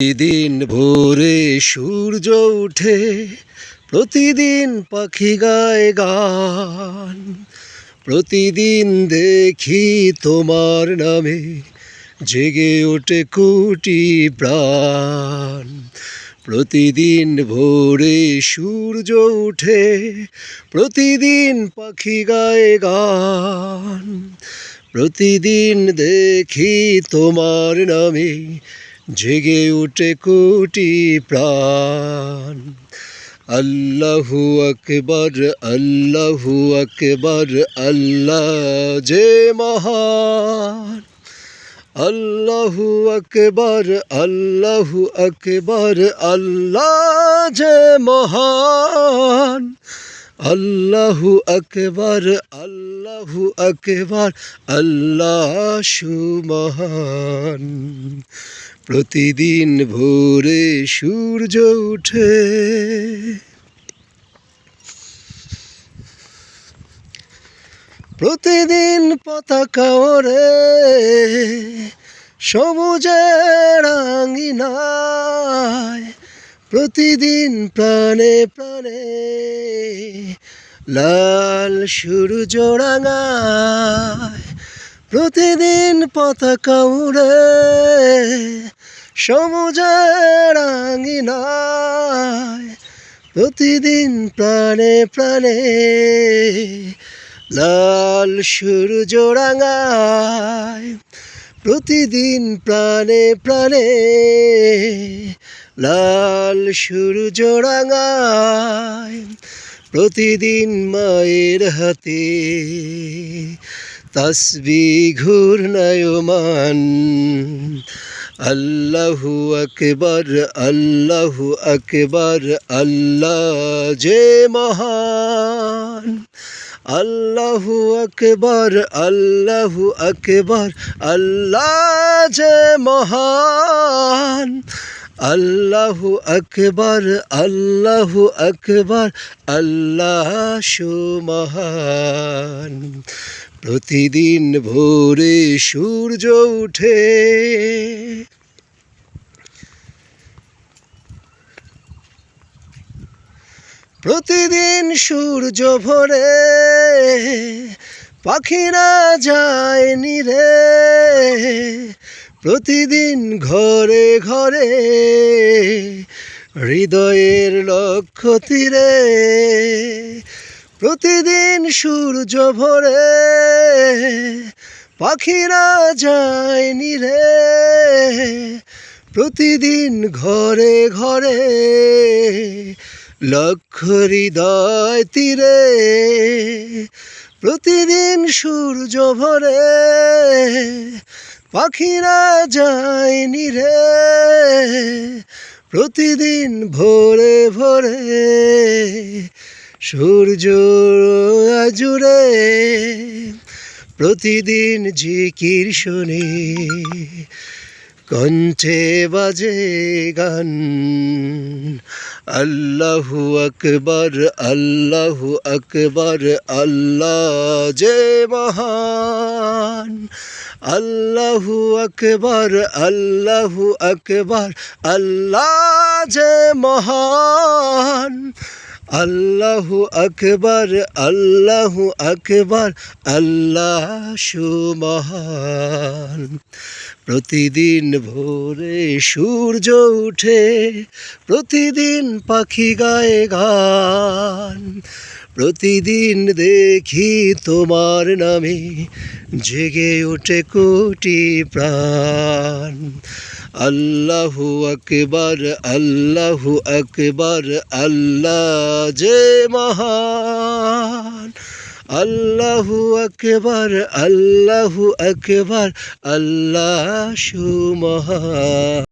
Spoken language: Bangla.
প্রতিদিন ভোরে সূর্য উঠে প্রতিদিন পাখি গায় গান। প্রতিদিন দেখি তোমার নামে জেগে ওঠে কোটি প্রাণ। প্রতিদিন ভোরে সূর্য উঠে প্রতিদিন পাখি গায় গান। প্রতিদিন দেখি তোমার নামে জেগে উঠে কোটি প্রাণ। আল্লাহু আকবর আল্লাহু আকবর, আল্লাহ যে মহান। আল্লাহু আকবর আল্লাহু আকবর, আল্লাহ যে মহান। আল্লাহু আকবর আল্লাহু আকবর, আল্লাহ সুমহান। প্রতিদিন ভোরে সূর্য উঠে প্রতিদিন পতাকা ওরে সবুজের আঙ্গিনায় প্রতিদিন প্রাণে প্রাণে লাল সূর্য রাঙায়। প্রতিদিন পতাকা উড়ে সবুজের আঙ্গিনায় প্রতিদিন প্রাণে প্রাণে লাল সূর্য রাঙায়, প্রতিদিন প্রাণে প্রাণে লাল সূর্য রাঙায়, প্রতিদিন মায়ের হাতে তসবি ঘূর্ণয়মান আল্লাহু আকবর আল্লাহু আকবর, আল্লাহ যে মহান। আল্লাহু আকবর আল্লাহু আকবর, আল্লাহ যে মহান। আল্লাহু আকবর আল্লাহু আকবর, আল্লাহ সুমহান। প্রতিদিন ভোরে সূর্য উঠে প্রতিদিন সূর্য ভোরে, পাখিরা যায় নিরে। প্রতিদিন ঘরে ঘরে, হৃদয়ের লক্ষ্য তীরে। প্রতিদিন সূর্য ভোরে, পাখিরা যায় নিরে। প্রতিদিন ঘরে ঘরে লক্ষ্য হৃদয় তীরে, প্রতিদিন সূর্য ভরে, পাখিরা যায় নিরে, প্রতিদিন ভোরে ভোরে সূর্য জুড়ে প্রতিদিন জিকির শুনি, কণ্ঠে বাজে গান। আল্লাহু আকবর আল্লাহু আকবর আল্লাহ যে মহান। আল্লাহু আকবর আল্লাহু আকবর আল্লাহ যে মহান। আল্লাহু আকবর আল্লাহু আকবর, আল্লাহ সুমহান প্রতিদিন ভোরে সূর্য উঠে, প্রতিদিন পাখি গায়ে গান। প্রতিদিন দেখি তোমার নামে জেগে ওঠে কোটি প্রাণ। আল্লাহু আকবর আল্লাহু আকবর আল্লাহ যে মহান। আল্লাহু আকবর আল্লাহু আকবর আল্লাহ সুমহান।